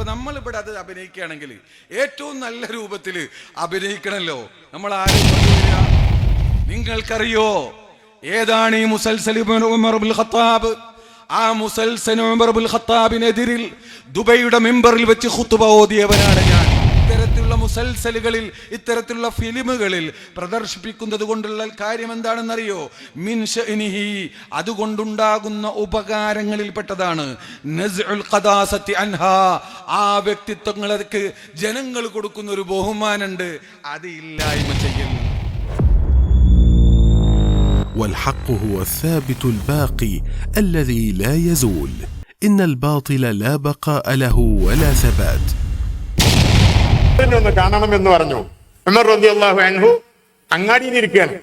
അപ്പൊ നമ്മൾ ഇവിടെ അത് അഭിനയിക്കുകയാണെങ്കിൽ ഏറ്റവും നല്ല രൂപത്തിൽ അഭിനയിക്കണല്ലോ. നമ്മൾ ആരും നിങ്ങൾക്കറിയോ? ഏതാണ് ഈ മുസൽസലിബുൽ ഖത്താബ്? ആ മുസൽസൽ ഖത്താബിനെതിരിൽ ദുബൈയുടെ മെമ്പറിൽ വെച്ച് ഖുത്ബ ഓതിയവനാണ് മുസൽസലുകളിൽ ഇത്തരത്തിലുള്ള ഫിലിമുകളിൽ പ്രദർശിപ്പിക്കുന്നത് കൊണ്ടുള്ള കാര്യം എന്താണെന്നറിയോ മിൻ ഷഅ്നിഹി അതുകൊണ്ടുണ്ടാകുന്ന ഉപകാരങ്ങളിൽപ്പെട്ടതാണ് നസ്ഉൽ ഖദാസത്തി അൻഹാ ആ വ്യക്തിത്വങ്ങൾക്ക് ജനങ്ങൾ കൊടുക്കുന്ന ഒരു ബഹുമാനുണ്ട് അത് ഇല്ലായ്മ ചെയ്യൽ والحق هو الثابت الباقي الذي لا يزول ان الباطل لا بقاء له ولا ثبات ഇതിനെ ഒന്ന് കാണണം എന്ന് പറഞ്ഞു. ഉമർ റബി അള്ളാഹു അൻഹു അങ്ങാടിയിൽ ഇരിക്കുകയാണ്.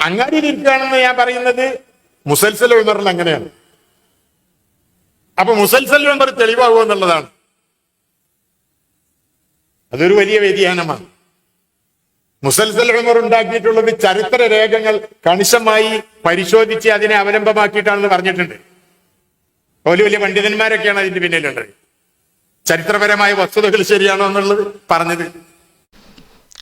അങ്ങാടിയിൽ ഇരിക്കുകയാണെന്ന് ഞാൻ പറയുന്നത് മുസൽസൽ ഉമറിൽ അങ്ങനെയാണ്. അപ്പൊ മുസൽസൽ ഉമർ തെളിവാകുക എന്നുള്ളതാണ്. അതൊരു വലിയ വ്യതിയാനമാണ്. മുസൽസൽ ഉമർ ഉണ്ടാക്കിയിട്ടുള്ളത് ചരിത്ര രേഖകൾ കണിശമായി പരിശോധിച്ച് അതിനെ അവലംബമാക്കിയിട്ടാണെന്ന് പറഞ്ഞിട്ടുണ്ട്. വലിയ വലിയ പണ്ഡിതന്മാരൊക്കെയാണ് അതിന്റെ പിന്നിലുള്ളത്. ചരിത്രപരമായ വസ്തുതകൾ ശരിയാണോ എന്നുള്ളത് പറഞ്ഞത്.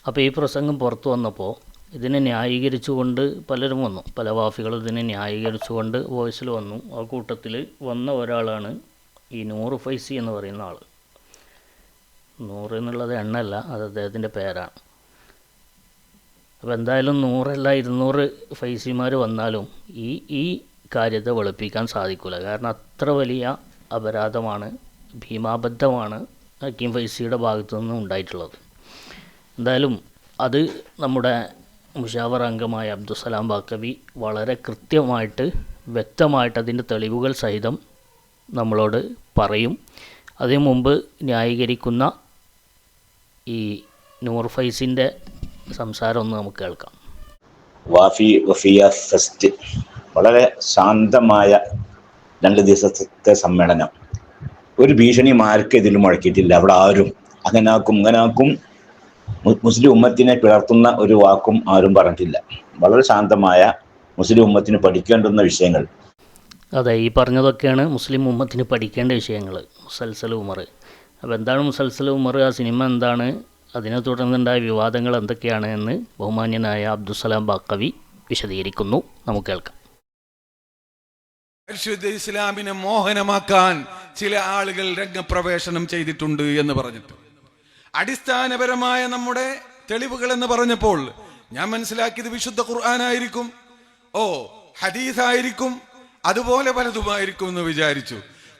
അപ്പോൾ ഈ പ്രസംഗം പുറത്തു വന്നപ്പോൾ ഇതിനെ ന്യായീകരിച്ചുകൊണ്ട് പലരും വന്നു. പല വാഫികൾ ഇതിനെ ന്യായീകരിച്ചുകൊണ്ട് വോയിസിൽ വന്നു. ആ കൂട്ടത്തിൽ വന്ന ഒരാളാണ് ഈ നൂറ് ഫൈസി എന്ന് പറയുന്ന ആൾ നൂറ് എന്നുള്ളത് എണ്ണല്ല അത് അദ്ദേഹത്തിന്റെ പേരാണ്. അപ്പോൾ എന്തായാലും നൂറല്ല ഇരുന്നൂറ് ഫൈസിമാർ വന്നാലും ഈ ഈ കാര്യത്തെ വെളുപ്പിക്കാൻ സാധിക്കില്ല കാരണം അത്ര വലിയ അപരാധമാണ് ഭീമാബദ്ധമാണ് ഹക്കീം ഫൈസിയുടെ ഭാഗത്തു നിന്നും ഉണ്ടായിട്ടുള്ളത്. എന്തായാലും അത് നമ്മുടെ മുഷാവർ അംഗമായ അബ്ദുസലാം ബാക്കവി വളരെ കൃത്യമായിട്ട് വ്യക്തമായിട്ട് അതിന്റെ തെളിവുകൾ സഹിതം നമ്മളോട് പറയും. അതിനു മുമ്പ് ന്യായീകരിക്കുന്ന ഈ നൂർ ഫൈസിന്റെ സംസാരം ഒന്ന് നമുക്ക് കേൾക്കാം. വാഫി വഫിയ ഫെസ്റ്റ്. വളരെ ശാന്തമായ രണ്ട് ദിവസത്തെ സമ്മേളനം. ഒരു ഭീഷണിയും ആർക്കും ഇതിൽ മുഴക്കിയിട്ടില്ല. അവിടെ ആരും അങ്ങനാക്കും ഇങ്ങനാക്കും മുസ്ലിം ഉമ്മത്തിനെ പിളർത്തുന്ന ഒരു വാക്കും ആരും പറഞ്ഞിട്ടില്ല. വളരെ ശാന്തമായ മുസ്ലിം ഉമ്മത്തിന് പഠിക്കേണ്ടുന്ന വിഷയങ്ങൾ. അതെ ഈ പറഞ്ഞതൊക്കെയാണ് മുസ്ലിം ഉമ്മത്തിന് പഠിക്കേണ്ട വിഷയങ്ങൾ. മുസൽസൽ ഉമർ. അപ്പോൾ എന്താണ് മുസൽസൽ ഉമർ? ആ സിനിമ എന്താണ്? അതിനെ തുടർന്നുണ്ടായ വിവാദങ്ങൾ എന്തൊക്കെയാണ് എന്ന് ബഹുമാന്യനായ അബ്ദുസലാം ബാക്കവി വിശദീകരിക്കുന്നു. നമുക്ക് കേൾക്കാം. പരിശുദ്ധ ഇസ്ലാമിനെ മോഹനമാക്കാൻ ചില ആളുകൾ രംഗപ്രവേശനം ചെയ്തിട്ടുണ്ട് എന്ന് പറഞ്ഞിട്ട്. അടിസ്ഥാനപരമായ നമ്മുടെ തെളിവുകൾ എന്ന് പറഞ്ഞപ്പോൾ ഞാൻ മനസ്സിലാക്കിയത് വിശുദ്ധ ഖുർആനായിരിക്കും. ഓ ഹദീസായിരിക്കും. അതുപോലെ പലതുമായിരിക്കും എന്ന് വിചാരിച്ചു.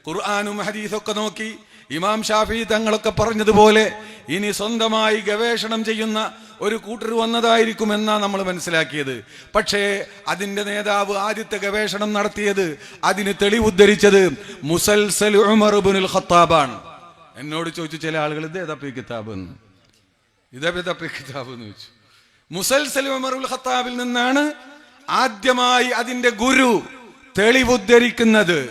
ഖുർആാനും ഹദീസൊക്കെ നോക്കി ഇമാം ഷാഫി തങ്ങളൊക്കെ പറഞ്ഞതുപോലെ ഇനി സ്വന്തമായി ഗവേഷണം ചെയ്യുന്ന ഒരു കൂട്ടർ വന്നതായിരിക്കുമെന്നാണ് നമ്മൾ മനസ്സിലാക്കിയത്. പക്ഷേ അതിന്റെ നേതാവ് ആദ്യത്തെ ഗവേഷണം നടത്തിയത് അതിന് തെളിവുദ്ധരിച്ചത് മുസൽസൽ ഉമർ ഇബ്നുൽ ഖത്താബാണ്. എന്നോട് ചോദിച്ചു ചില ആളുകൾ ഇത് ഏതാപ്പി കിതാബ് എന്ന്? ഇതേതാപ്പി കിതാബ് എന്ന് ചോദിച്ചു. മുസൽസൽ ഉമറുൽ ഖത്താബിൽ നിന്നാണ് ആദ്യമായി അതിന്റെ ഗുരു തെളിവുദ്ധരിക്കുന്നത്.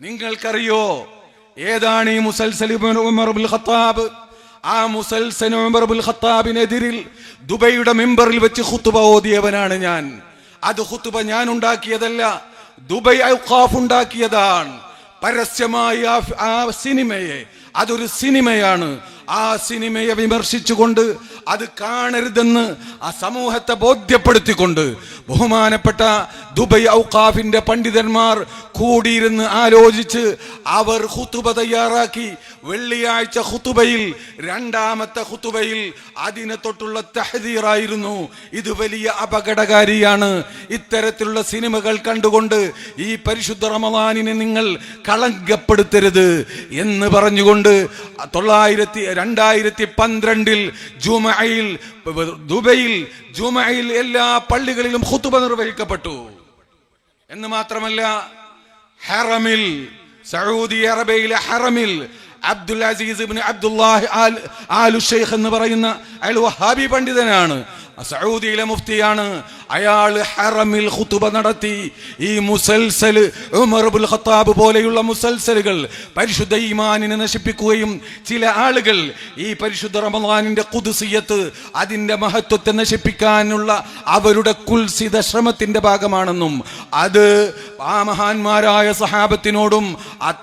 നിങ്ങൾക്കറിയോ ഏതാണ് ഈ മുസൽസൽ ഖത്താബ്? ആ മുസൽസൽ ഉമർ ബിൻ ഖത്താബിനെതിരിൽ ദുബൈയുടെ മെമ്പറിൽ വെച്ച് ഖുത്ബ ഓതിയവനാണ് ഞാൻ. അത് ഖുത്ബ ഞാൻ ഉണ്ടാക്കിയതല്ല ദുബൈ ഔഖാഫ് ഉണ്ടാക്കിയതാണ്. പരസ്യമായി ആ സിനിമയെ അതൊരു സിനിമയാണ്. ആ സിനിമയെ വിമർശിച്ചുകൊണ്ട് അത് കാണരുതെന്ന് ആ സമൂഹത്തെ ബോധ്യപ്പെടുത്തിക്കൊണ്ട് ബഹുമാനപ്പെട്ട ദുബൈ ഔഖാഫിന്റെ പണ്ഡിതന്മാർ കൂടിയിരുന്ന് ആലോചിച്ച് അവർ ഹുത്തുബ തയ്യാറാക്കി. വെള്ളിയാഴ്ച ഹുത്തുബയിൽ രണ്ടാമത്തെ ഹുത്തുബയിൽ അതിനെ തൊട്ടുള്ള തഹദീറായിരുന്നു. ഇത് വലിയ അപകടകാരിയാണ്. ഇത്തരത്തിലുള്ള സിനിമകൾ കണ്ടുകൊണ്ട് ഈ പരിശുദ്ധ റമദാനിനെ നിങ്ങൾ കളങ്കപ്പെടുത്തരുത് എന്ന് പറഞ്ഞുകൊണ്ട് തൊള്ളായിരത്തി രണ്ടായിരത്തി പന്ത്രണ്ടിൽ ജുമയിൽ ദുബൈയിൽ ജുമയിൽ എല്ലാ പള്ളികളിലും ഹുത്തുബ നിർവഹിക്കപ്പെട്ടു. എന്ന് മാത്രമല്ല ഹറമിൽ സൗദി അറബിയിലെ ഹറമിൽ Abdul Aziz Abdullahi Al Alu Sheikh എന്ന് പറയുന്ന അയാൾ വഹാബി പണ്ഡിതനാണ്. സൗദിയിലെ മുഫ്തിയാണ്. അയാൾ ഹറമിൽ ഖുതുബ നടത്തി. ഈ മുസൽസൽ ഉമർബുൽ ഖത്താബ് പോലെയുള്ള മുസൽസലുകൾ പരിശുദ്ധ ഈമാനിനെ നശിപ്പിക്കുകയും ചില ആളുകൾ ഈ പരിശുദ്ധ റമദാനിന്റെ കുതുസിയത്ത് അതിന്റെ മഹത്വത്തെ നശിപ്പിക്കാനുള്ള അവരുടെ കുൽസിത ശ്രമത്തിന്റെ ഭാഗമാണെന്നും അത് ആ മഹാന്മാരായ സഹാബത്തിനോടും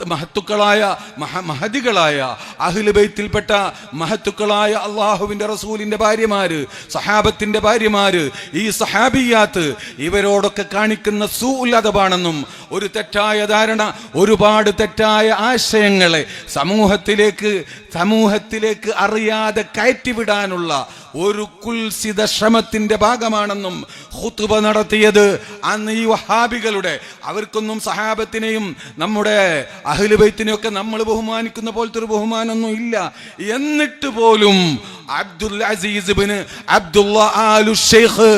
മഹത്തുക്കളായ മഹ മഹതികളായ അഹ്ലുബൈത്തിൽപ്പെട്ട മഹത്തുക്കളായ അള്ളാഹുവിന്റെ റസൂലിന്റെ ഭാര്യമാര് സഹാബത്തിന്റെ ഭാര്യമാര് ഈ സഹാബിയാത്ത് ഇവരോടൊക്കെ കാണിക്കുന്ന സൂലതമാണെന്നും ഒരു തെറ്റായ ധാരണ ഒരുപാട് തെറ്റായ ആശയങ്ങളെ സമൂഹത്തിലേക്ക് സമൂഹത്തിലേക്ക് അറിയാതെ കയറ്റിവിടാനുള്ള ഒരു കുൽസിത ശ്രമത്തിന്റെ ഭാഗമാണെന്നും ഹുത്തുബ നടത്തിയത് അന്ന് ഈ വഹാബികളുടെ അവർക്കൊന്നും സഹാബത്തിനെയും നമ്മുടെ അഹ്ലുബൈത്തിനെയും ഒക്കെ നമ്മൾ ബഹുമാനിക്കുന്ന പോലത്തെ ഒരു ബഹുമാനമൊന്നും ഇല്ല. എന്നിട്ട് പോലും Abdul Aziz bin Alu Sheikh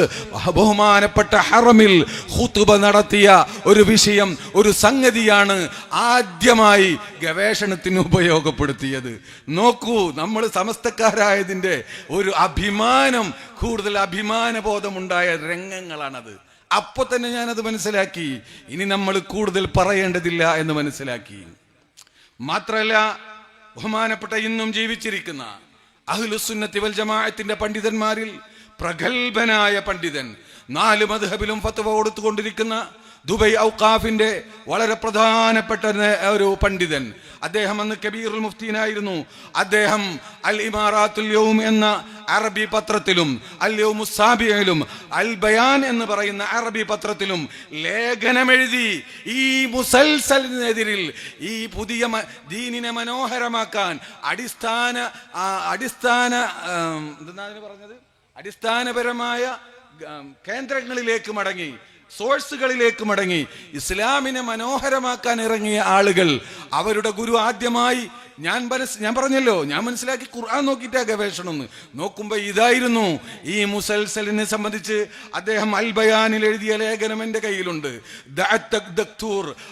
ബഹുമാനപ്പെട്ട ഹറമിൽ ഹുത്തുബ നടത്തിയ ഒരു വിഷയം ഒരു സംഗതിയാണ് ആദ്യമായി ഗവേഷണത്തിന് ഉപയോഗപ്പെടുത്തിയത്. നോക്കൂ നമ്മൾ സമസ്തക്കാരായതിന്റെ ഒരു അഭിമാനം കൂടുതൽ അഭിമാനബോധമുണ്ടായ രംഗങ്ങളാണത്. അപ്പൊ തന്നെ ഞാനത് മനസ്സിലാക്കി. ഇനി നമ്മൾ കൂടുതൽ പറയേണ്ടതില്ല എന്ന് മനസ്സിലാക്കി. മാത്രല്ല ബഹുമാനപ്പെട്ട ഇന്നും ജീവിച്ചിരിക്കുന്ന അഹ്ലുസുന്നത്തി വൽ ജമാഅത്തിന്റെ പണ്ഡിതന്മാരിൽ പ്രഗത്ഭനായ പണ്ഡിതൻ നാല് മധുഹബിലും ഫത്വ കൊടുത്തുകൊണ്ടിരിക്കുന്ന ദുബൈ ഔക്കാഫിന്റെ വളരെ പ്രധാനപ്പെട്ട ഒരു പണ്ഡിതൻ. അദ്ദേഹം അന്ന് കബീറുൽ മുഫ്തീനായിരുന്നു. അദ്ദേഹം അൽ ഇമാറാത്തുൽ യൗം എന്ന അറബി പത്രത്തിലും അൽ യൗമു സാബിയയിലും അൽ ബയാൻ എന്ന് പറയുന്ന അറബി പത്രത്തിലും ലേഖനമെഴുതി ഈ മുസൽസലിനെതിരിൽ ഈ പുതിയ ദീനിനെ മനോഹരമാക്കാൻ അടിസ്ഥാന അടിസ്ഥാന എന്താ പറഞ്ഞത്? അടിസ്ഥാനപരമായ കേന്ദ്രങ്ങളിലേക്ക് മടങ്ങി. സോഴ്സുകളിലേക്ക് മടങ്ങി ഇസ്ലാമിനെ മനോഹരമാക്കാൻ ഇറങ്ങിയ ആളുകൾ അവരുടെ ഗുരു ആദ്യമായി ഞാൻ ഞാൻ പറഞ്ഞല്ലോ ഞാൻ മനസ്സിലാക്കി ഖുർആൻ നോക്കിയിട്ടാ ഗവേഷണം എന്ന്. നോക്കുമ്പോൾ ഇതായിരുന്നു ഈ മുസൽസലിനെ സംബന്ധിച്ച് അദ്ദേഹം അൽ ബയാനിൽ എഴുതിയ ലേഖനം എന്റെ കയ്യിലുണ്ട്.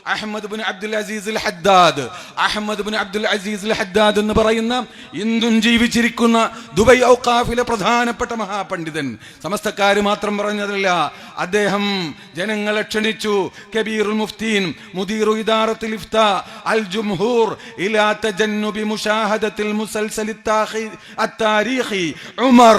Ahmed bin Abdul Aziz Haddad. Ahmed bin Abdul Aziz Haddad എന്ന് പറയുന്ന ഇന്നും ജീവിച്ചിരിക്കുന്ന ദുബൈ ഔക്കാഫിലെ പ്രധാനപ്പെട്ട മഹാപണ്ഡിതൻ. സമസ്തക്കാർ മാത്രം പറഞ്ഞതല്ല അദ്ദേഹം ജനങ്ങളെ ക്ഷണിച്ചു. കബീറുൽ മുഫ്തീൻ മുദീറു ഇദാറത്തുൽ ഇഫ്ത അൽ ജുംഹൂർ ഇലാ തജന്നുബി മുഷാഹദത്തിൽ മുസൽസൽ التاخي- التاريخي ഉമർ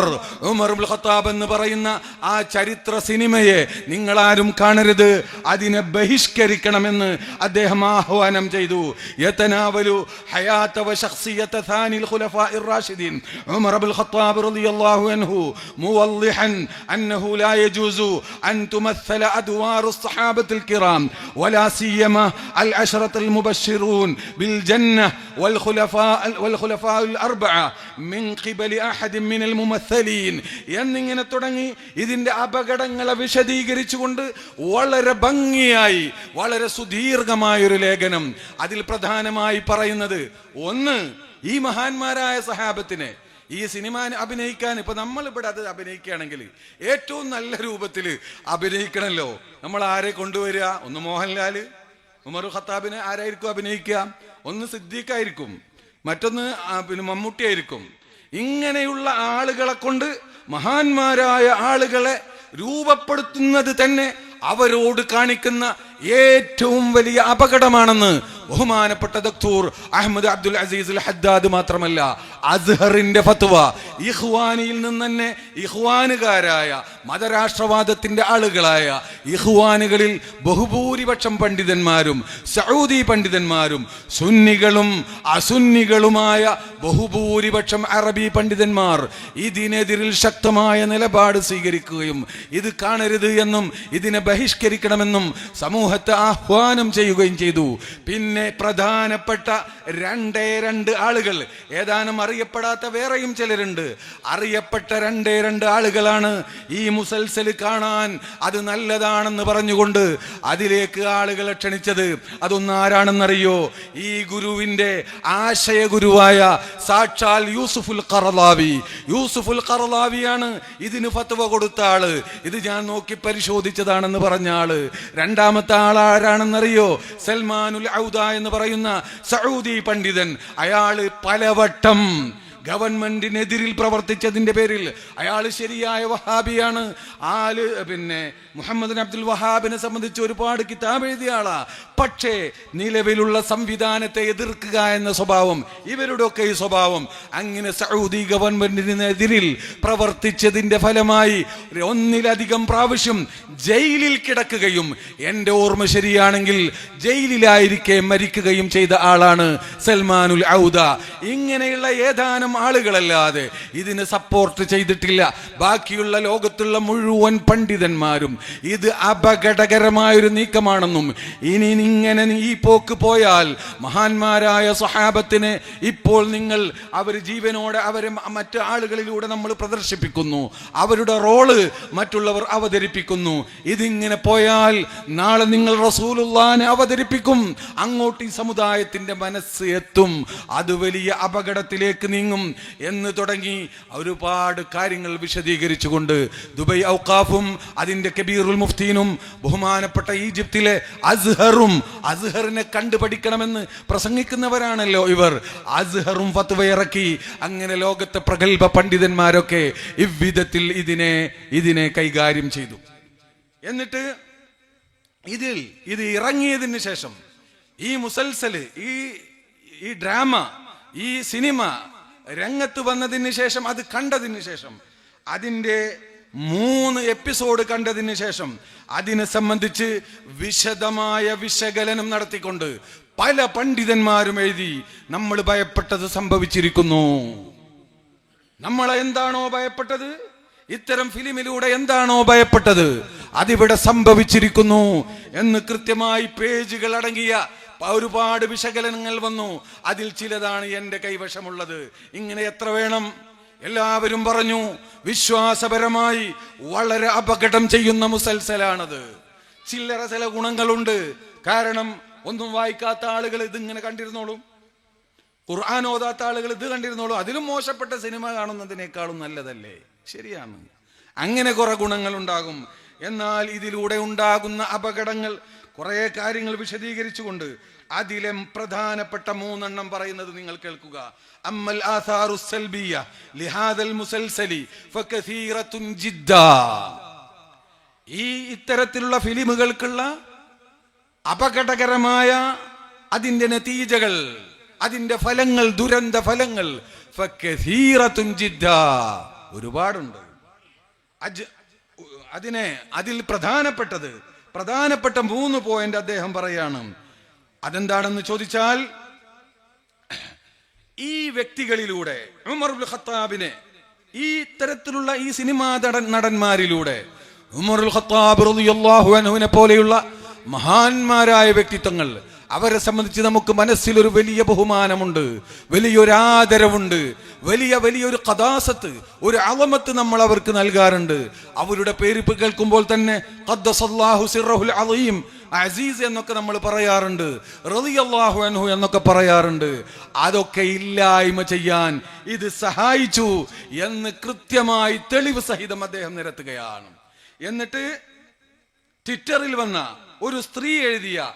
ഉമർ ഇബ്നുൽ ഖത്താബ് എന്ന് പറയുന്ന ആ ചരിത്ര സിനിമയെ നിങ്ങൾ ആരും കാണരുത് അതിനെ ബഹിഷ്കരിക്കണമെന്ന് അദ്ദേഹം ആഹ്വാനം ചെയ്തു യതനാവലു ഹയാത വശഖ്സിയത ثاني الخلفاء الراشدين عمر بن الخطاب رضي الله عنه موضحا انه لا يجوز ان تمثل ادوار الصحابه الكرام ولا سيما العشره المبشرون بالجنه والخلفاء والخلفاء الاربعه من قبل احد من الممثلين എന്നിങ്ങനെ തുടങ്ങി ഇതിന്റെ അപകടങ്ങളെ വിശദീകരിച്ചുകൊണ്ട് വളരെ ഭംഗിയായി വളരെ സുദീർഘമായ ഒരു ലേഖനം അതിൽ പ്രധാനമായി പറയുന്നത് ഒന്ന് ഈ മഹാന്മാരായ സഹാബത്തിനെ ഈ സിനിമ അഭിനയിക്കാൻ ഇപ്പൊ നമ്മൾ ഇവിടെ അത് അഭിനയിക്കുകയാണെങ്കിൽ ഏറ്റവും നല്ല രൂപത്തിൽ അഭിനയിക്കണമല്ലോ നമ്മൾ ആരെ കൊണ്ടുവരിക ഒന്ന് മോഹൻലാല് ഉമർ ഖത്താബിനെ ആരായിരിക്കും അഭിനയിക്കുക? ഒന്ന് സിദ്ദീഖായിരിക്കും. മറ്റൊന്ന് പിന്നെ മമ്മൂട്ടി ആയിരിക്കും. ഇങ്ങനെയുള്ള ആളുകളെ കൊണ്ട് മഹാന്മാരായ ആളുകളെ രൂപപ്പെടുത്തുന്നത് തന്നെ അവരോട് കാണിക്കുന്ന ഏറ്റവും വലിയ അപകടമാണെന്ന് ബഹുമാനപ്പെട്ട ദക്തൂർ അഹമ്മദ് അബ്ദുൽ അസീസ് ഹദ്ദാദ് മാത്രമല്ല അസ്ഹറിന്റെ ഫത്വ. ഇഹ്വാനിയിൽ നിന്ന് തന്നെ ഇഹ്വാനുകാരായ മതരാഷ്ട്രവാദത്തിന്റെ ആളുകളായ ഇഹ്വാനുകളിൽ ബഹുഭൂരിപക്ഷം പണ്ഡിതന്മാരും സൗദി പണ്ഡിതന്മാരും സുന്നികളും അസുന്നികളുമായ ബഹുഭൂരിപക്ഷം അറബി പണ്ഡിതന്മാർ ഇതിനെതിരിൽ ശക്തമായ നിലപാട് സ്വീകരിക്കുകയും ഇത് കാണരുത് എന്നും ഇതിനെ ബഹിഷ്കരിക്കണമെന്നും സമൂഹത്തെ ആഹ്വാനം ചെയ്യുകയും ചെയ്തു. പിന്നെ പ്രധാനപ്പെട്ട രണ്ടേ രണ്ട് ആളുകൾ ഏതാനും അറിയപ്പെടാത്ത വേറെയും ചിലരുണ്ട്. അറിയപ്പെട്ട രണ്ടേ രണ്ട് ആളുകളാണ് ഈ മുസൽസൽ കാണാൻ അത് നല്ലതാണെന്ന് പറഞ്ഞുകൊണ്ട് അതിലേക്ക് ആളുകളെ ക്ഷണിച്ചത്. അതൊന്നും ആരാണെന്നറിയോ? ഈ ഗുരുവിന്റെ ആശയ ഗുരുവായ സാക്ഷാൽ യൂസുഫുൽ കറലാവി യൂസുഫുൽ കറലാവിയാണ് ഇതിന് ഫത്വ കൊടുത്ത ആൾ. ഇത് ഞാൻ നോക്കി പരിശോധിച്ചതാണെന്ന് പറഞ്ഞ ആൾ. രണ്ടാമത്തെ ആളാരാണെന്നറിയോ സൽമാനുൽ ഔദ എന്ന് പറയുന്ന സൗദി പണ്ഡിതൻ. അയാൾ പലവട്ടം ഗവൺമെന്റിനെതിരിൽ പ്രവർത്തിച്ചതിന്റെ പേരിൽ അയാൾ ശരിയായ വഹാബിയാണ്. ആൽ പിന്നെ മുഹമ്മദ് അബ്ദുൽ വഹാബിനെ സംബന്ധിച്ച് ഒരുപാട് കിതാബ് എഴുതിയ ആളാ. പക്ഷേ നിലവിലുള്ള സംവിധാനത്തെ എതിർക്കുക എന്ന സ്വഭാവം ഇവരുടെ ഒക്കെ ഈ സ്വഭാവം അങ്ങനെ സൗദി ഗവൺമെന്റിനെതിരിൽ പ്രവർത്തിച്ചതിന്റെ ഫലമായി ഒന്നിലധികം പ്രാവശ്യം ജയിലിൽ കിടക്കുകയും എന്റെ ഓർമ്മ ശരിയാണെങ്കിൽ ജയിലിലായിരിക്കെ മരിക്കുകയും ചെയ്ത ആളാണ് സൽമാനുൽ ഔദ. ഇങ്ങനെയുള്ള ഏതാനും ആളുകളല്ലാതെ ഇതിന് സപ്പോർട്ട് ചെയ്തിട്ടില്ല. ബാക്കിയുള്ള ലോകത്തുള്ള മുഴുവൻ പണ്ഡിതന്മാരും ഇത് അപകടകരമായൊരു നീക്കമാണെന്നും ഇനി ഇങ്ങനെ ഈ പോക്ക് പോയാൽ മഹാന്മാരായ സ്വഹാബത്തിന് ഇപ്പോൾ നിങ്ങൾ അവർ ജീവനോടെ അവരെ മറ്റ് ആളുകളിലൂടെ നമ്മൾ പ്രദർശിപ്പിക്കുന്നു. അവരുടെ റോൾ മറ്റുള്ളവർ അവതരിപ്പിക്കുന്നു. ഇതിങ്ങനെ പോയാൽ നാളെ നിങ്ങൾ റസൂലുള്ളാനെ അവതരിപ്പിക്കും. അങ്ങോട്ട് ഈ സമുദായത്തിന്റെ മനസ്സ് എത്തും. അത് വലിയ അപകടത്തിലേക്ക് നീങ്ങും. എന്ന് തുടങ്ങി ഒരുപാട് കാര്യങ്ങൾ വിശദീകരിച്ചുകൊണ്ട് ദുബൈ ഔക്കാഫും അതിന്റെ കബീറുൽ മുഫ്തീനും ബഹുമാനപ്പെട്ട ഈജിപ്തിലെ അസ്ഹറും അസ്ഹറിനെ കണ്ടുപഠിക്കണമെന്ന് പ്രസംഗിക്കുന്നവരാണല്ലോ ഇവർ. അസ്ഹറും ഫത്വയിറക്കി അങ്ങനെ ലോകത്തെ പ്രഗത്ഭ പണ്ഡിതന്മാരൊക്കെ ഇவ்விധത്തിൽ ഇതിനെ ഇതിനെ കൈകാര്യം ചെയ്തു. എന്നിട്ട് ഇതിൽ ഇത് ഇറങ്ങിയതിന് ശേഷം ഈ മുസൽസൽ ഈ ഈ ഡ്രാമ ഈ സിനിമ രംഗത്ത് വന്നതിന് ശേഷം അത് കണ്ടതിന് ശേഷം അതിന്റെ മൂന്ന് എപ്പിസോഡ് കണ്ടതിന് ശേഷം അതിനെ സംബന്ധിച്ച് വിശദമായ വിശകലനം നടത്തിക്കൊണ്ട് പല പണ്ഡിതന്മാരും എഴുതി നമ്മൾ ഭയപ്പെട്ടത് സംഭവിച്ചിരിക്കുന്നു. നമ്മൾ എന്താണോ ഭയപ്പെട്ടത്? ഇത്തരം ഫിലിമിലൂടെ എന്താണോ ഭയപ്പെട്ടത്? അതിവിടെ സംഭവിച്ചിരിക്കുന്നു എന്ന് കൃത്യമായി പേജുകൾ അടങ്ങിയ ഒരുപാട് വിശകലനങ്ങൾ വന്നു. അതിൽ ചിലതാണ് എന്റെ കൈവശമുള്ളത്. ഇങ്ങനെ എത്ര വേണം? എല്ലാവരും പറഞ്ഞു വിശ്വാസപരമായി വളരെ അപകടം ചെയ്യുന്ന മുസൽസലാണത്. ചില്ലറ ചില ഗുണങ്ങളുണ്ട്. കാരണം ഒന്നും വായിക്കാത്ത ആളുകൾ ഇതിങ്ങനെ കണ്ടിരുന്നോളും. ഖുർആൻ ഓതാത്ത ആളുകൾ ഇത് കണ്ടിരുന്നോളൂ. അതിലും മോശപ്പെട്ട സിനിമ കാണുന്നതിനേക്കാളും നല്ലതല്ലേ? ശരിയാണ്. അങ്ങനെ കുറെ ഗുണങ്ങൾ ഉണ്ടാകും എന്നാൽ ഇതിലൂടെ ഉണ്ടാകുന്ന അപകടങ്ങൾ കുറെ കാര്യങ്ങൾ വിശദീകരിച്ചുകൊണ്ട് അതിലെ പ്രധാനപ്പെട്ട മൂന്നെണ്ണം പറയുന്നത് നിങ്ങൾ കേൾക്കുക. അമ്മൽ ആസാറു സൽബിയ ലിഹാദൽ മുസൽസലി ഫകസീറത്തുൻ ജിദ്ദാ. ഈ ഇത്തരത്തിലുള്ള ഫിലിമുകൾക്കുള്ള അപകടകരമായ അതിന്റെ നതീജകൾ അതിന്റെ ഫലങ്ങൾ ദുരന്ത ഫലങ്ങൾ. ഒരുപാടുണ്ട്. അതിനെ അതിൽ പ്രധാനപ്പെട്ടത് പ്രധാനപ്പെട്ട മൂന്ന് പോയിന്റ് അദ്ദേഹം പറയാണ്. അതെന്താണെന്ന് ചോദിച്ചാൽ ഈ വ്യക്തികളിലൂടെ ഉമർ ഖത്താബിനെ ഈ തരത്തിലുള്ള ഈ സിനിമാ നടന്മാരിലൂടെ ഉമറുൽ ഖത്താബ് പോലെയുള്ള മഹാന്മാരായ വ്യക്തിത്വങ്ങൾ അവരെ സംബന്ധിച്ച് നമുക്ക് മനസ്സിൽ ഒരു വലിയ ബഹുമാനമുണ്ട് വലിയൊരു ആദരവുണ്ട് വലിയ വലിയൊരു കഥാസത്ത് ഒരു അളമത്ത് നമ്മൾ അവർക്ക് നൽകാറുണ്ട്. അവരുടെ പേര് കേൾക്കുമ്പോൾ തന്നെ അസീസ് എന്നൊക്കെ നമ്മൾ പറയാറുണ്ട് റളിയല്ലാഹു അൻഹു എന്നൊക്കെ പറയാറുണ്ട്. അതൊക്കെ ഇല്ലായ്മ ചെയ്യാൻ ഇത് സഹായിച്ചു എന്ന് കൃത്യമായി തെളിവ് സഹിതം അദ്ദേഹം നിരത്തുകയാണ്. എന്നിട്ട് ട്വിറ്ററിൽ വന്ന ഒരു സ്ത്രീ എഴുതിയ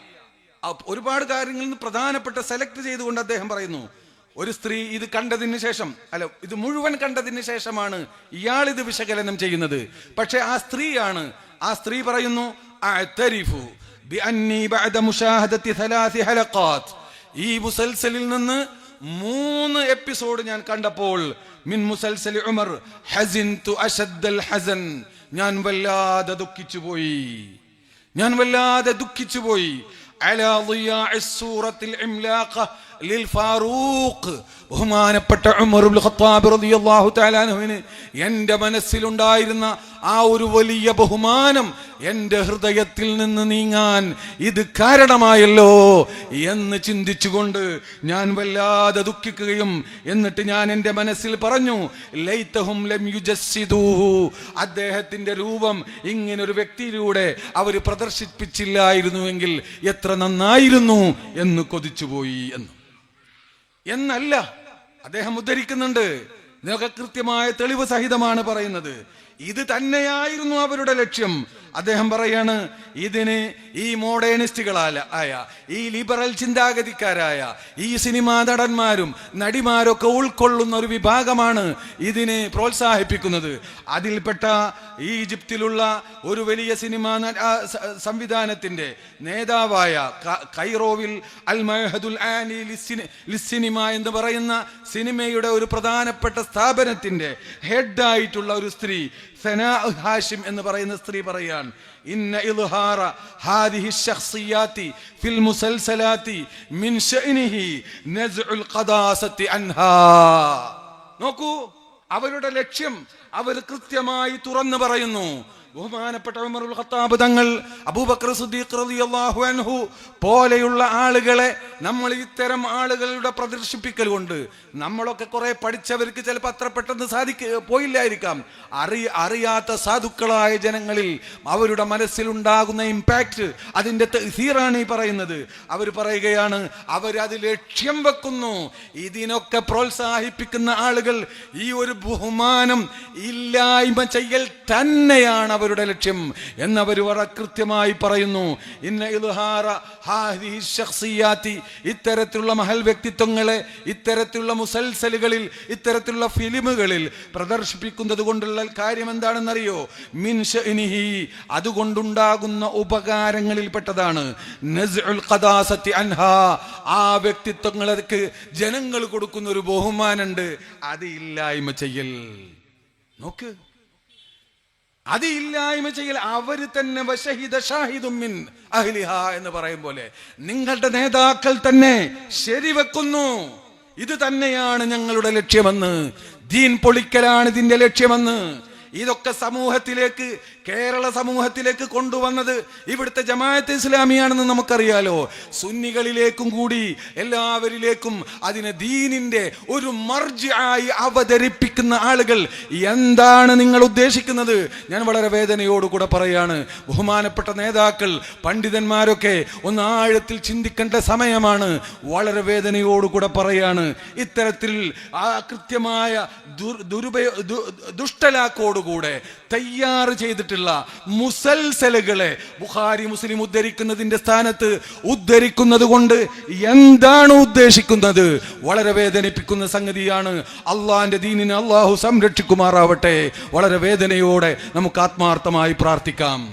ഒരുപാട് കാര്യങ്ങളിൽ നിന്ന് പ്രധാനപ്പെട്ട സെലക്ട് ചെയ്തുകൊണ്ട് അദ്ദേഹം പറയുന്നു ഒരു സ്ത്രീ ഇത് കണ്ടതിന് ശേഷം അല്ല ഇത് മുഴുവൻ കണ്ടതിന് ശേഷമാണ് ഇയാൾ ഇത് വിശകലനം ചെയ്യുന്നത്. പക്ഷെ ആ സ്ത്രീയാണ് ആ സ്ത്രീ പറയുന്നു. ഈ നിന്ന് മൂന്ന് എപ്പിസോഡ് ഞാൻ കണ്ടപ്പോൾ മിൻ മുസൽസലി ഉമർ ഹസിൻതു അശദ്ദൽ ഹസൻ. ഞാൻ വല്ലാതെ ദുഃഖിച്ചു പോയി ഞാൻ വല്ലാതെ ദുഃഖിച്ചു പോയി على ضياع السورة العملاقة ലിൽ ഫാറൂഖ് ബഹുമാനപ്പെട്ട ഉമറുൽ ഖത്താബ് റളിയല്ലാഹു തആല എന്റെ മനസ്സിലുണ്ടായിരുന്ന ആ ഒരു വലിയ ബഹുമാനം എന്റെ ഹൃദയത്തിൽ നിന്ന് നീങ്ങാൻ ഇത് കാരണമായല്ലോ എന്ന് ചിന്തിച്ചുകൊണ്ട് ഞാൻ വല്ലാതെ ദുഃഖിക്കുകയും എന്നിട്ട് ഞാൻ എന്റെ മനസ്സിൽ പറഞ്ഞു ലൈത്തഹും ലം യുജസ്സിദൂഹു. അദ്ദേഹത്തിന്റെ രൂപം ഇങ്ങനൊരു വ്യക്തിയിലൂടെ അവർ പ്രദർശിപ്പിച്ചില്ലായിരുന്നുവെങ്കിൽ എത്ര നന്നായിരുന്നു എന്ന് കൊതിച്ചുപോയി എന്ന്. എന്നല്ല അദ്ദേഹം ഉദ്ധരിക്കുന്നുണ്ട്. ഇതിനൊക്കെ കൃത്യമായ തെളിവ് സഹിതമാണ് പറയുന്നത്. ഇത് തന്നെയായിരുന്നു അവരുടെ ലക്ഷ്യം. അദ്ദേഹം പറയാണ് ഇതിന് ഈ മോഡേണിസ്റ്റുകളായ ആയ ഈ ലിബറൽ ചിന്താഗതിക്കാരായ ഈ സിനിമാ നടന്മാരും നടിമാരൊക്കെ ഉൾക്കൊള്ളുന്ന ഒരു വിഭാഗമാണ് ഇതിനെ പ്രോത്സാഹിപ്പിക്കുന്നത്. അതിൽപ്പെട്ട ഈജിപ്തിലുള്ള ഒരു വലിയ സിനിമാ സംവിധാനത്തിന്റെ നേതാവായ കൈറോവിൽ അൽ മഹദുൽ ആനി ലിസിനിമ എന്ന് പറയുന്ന സിനിമയുടെ ഒരു പ്രധാനപ്പെട്ട സ്ഥാപനത്തിന്റെ ഹെഡായിട്ടുള്ള ഒരു സ്ത്രീ സനാ ഹാഷിം എന്ന് പറയുന്ന സ്ത്രീ പറയാൻ ഇന്ന ഇൽഹാറ ഹാദിഹി ശഖ്സിയാതി ഫിൽ മുസൽസലാതി മിൻ ഷഅനിഹി നസ്ഉൽ ഖദാസതി അൻഹാ. നോക്കൂ അവരുടെ ലക്ഷ്യം അവർ കൃത്യമായി തുറന്നു പറയുന്നു ബഹുമാനപ്പെട്ട ഉമറുൽ ഖത്താബ് തങ്ങൾ അബൂബക്കർ സിദ്ദീഖ് റളിയല്ലാഹു അൻഹു പോലെയുള്ള ആളുകളെ നമ്മൾ ഇത്തരം ആളുകളുടെ പ്രദർശിപ്പിക്കൽ കൊണ്ട് നമ്മളൊക്കെ കുറെ പഠിച്ചവർക്ക് ചിലപ്പോൾ അത്ര പെട്ടെന്ന് സാധിക്ക പോയില്ലായിരിക്കാം. അറി അറിയാത്ത സാധുക്കളായ ജനങ്ങളിൽ അവരുടെ മനസ്സിലുണ്ടാകുന്ന ഇമ്പാക്റ്റ് അതിന്റെ തീറാണ് ഈ പറയുന്നത്. അവർ പറയുകയാണ് അവരത് ലക്ഷ്യം വെക്കുന്നു. ഇതിനൊക്കെ പ്രോത്സാഹിപ്പിക്കുന്ന ആളുകൾ ഈ ഒരു ബഹുമാനം ഇല്ലായ്മ ചെയ്യൽ തന്നെയാണ് അവരുടെ ലക്ഷ്യം എന്നവർ കൃത്യമായി പറയുന്നു. ഇന്ന ഇൽഹാറ ഇത്തരത്തിലുള്ള മഹൽ വ്യക്തിത്വങ്ങളെ ഇത്തരത്തിലുള്ള മുസൽസലുകളിൽ ഇത്തരത്തിലുള്ള ഫിലിമുകളിൽ പ്രദർശിപ്പിക്കുന്നത് കൊണ്ടുള്ള കാര്യം എന്താണെന്നറിയോ? മിൻ ശഅനിഹി അതുകൊണ്ടുണ്ടാകുന്ന ഉപകാരങ്ങളിൽ പെട്ടതാണ്. ആ വ്യക്തിത്വങ്ങൾക്ക് ജനങ്ങൾ കൊടുക്കുന്ന ഒരു ബഹുമാനുണ്ട്. അത് ഇല്ലായ്മ ചെയ്യൽ. നോക്ക്. അത് ഇല്ലായ്മ ചെയ്യൽ അവർ തന്നെ വശഹിദ എന്ന് പറയും പോലെ നിങ്ങളുടെ നേതാക്കൾ തന്നെ ശരിവെക്കുന്നു ഇത് തന്നെയാണ് ഞങ്ങളുടെ ലക്ഷ്യമെന്ന്. ദീൻ പൊളിക്കലാണ് ഇതിന്റെ ലക്ഷ്യമെന്ന്. ഇതൊക്കെ സമൂഹത്തിലേക്ക് കേരള സമൂഹത്തിലേക്ക് കൊണ്ടുവന്നത് ഇവിടുത്തെ ജമാഅത്ത് ഇസ്ലാമിയാണെന്ന് നമുക്കറിയാലോ. സുന്നികളിലേക്കും കൂടി എല്ലാവരിലേക്കും അതിനെ ദീനിന്റെ ഒരു മർജ് ആയി അവതരിപ്പിക്കുന്ന ആളുകൾ എന്താണ് നിങ്ങൾ ഉദ്ദേശിക്കുന്നത്? ഞാൻ വളരെ വേദനയോടുകൂടെ പറയാണ്. ബഹുമാനപ്പെട്ട നേതാക്കൾ പണ്ഡിതന്മാരൊക്കെ ഒന്ന് ആഴത്തിൽ ചിന്തിക്കേണ്ട സമയമാണ്. വളരെ വേദനയോടുകൂടെ പറയാണ്. ഇത്തരത്തിൽ ആ കൃത്യമായ ദുരുപയോ ദു- ദുഷ്ടലാക്കോടുകൂടെ തയ്യാറ് ചെയ്തിട്ടുള്ള മുസൽസലുകളെ ബുഹാരി മുസ്ലിം ഉദ്ധരിക്കുന്നതിന്റെ സ്ഥാനത്ത് ഉദ്ധരിക്കുന്നത് കൊണ്ട് എന്താണ് ഉദ്ദേശിക്കുന്നത്? വളരെ വേദനിപ്പിക്കുന്ന സംഗതിയാണ്. അള്ളാന്റെ ദീനിനെ അള്ളാഹു സംരക്ഷിക്കുമാറാവട്ടെ. വളരെ വേദനയോടെ നമുക്ക് ആത്മാർത്ഥമായി പ്രാർത്ഥിക്കാം.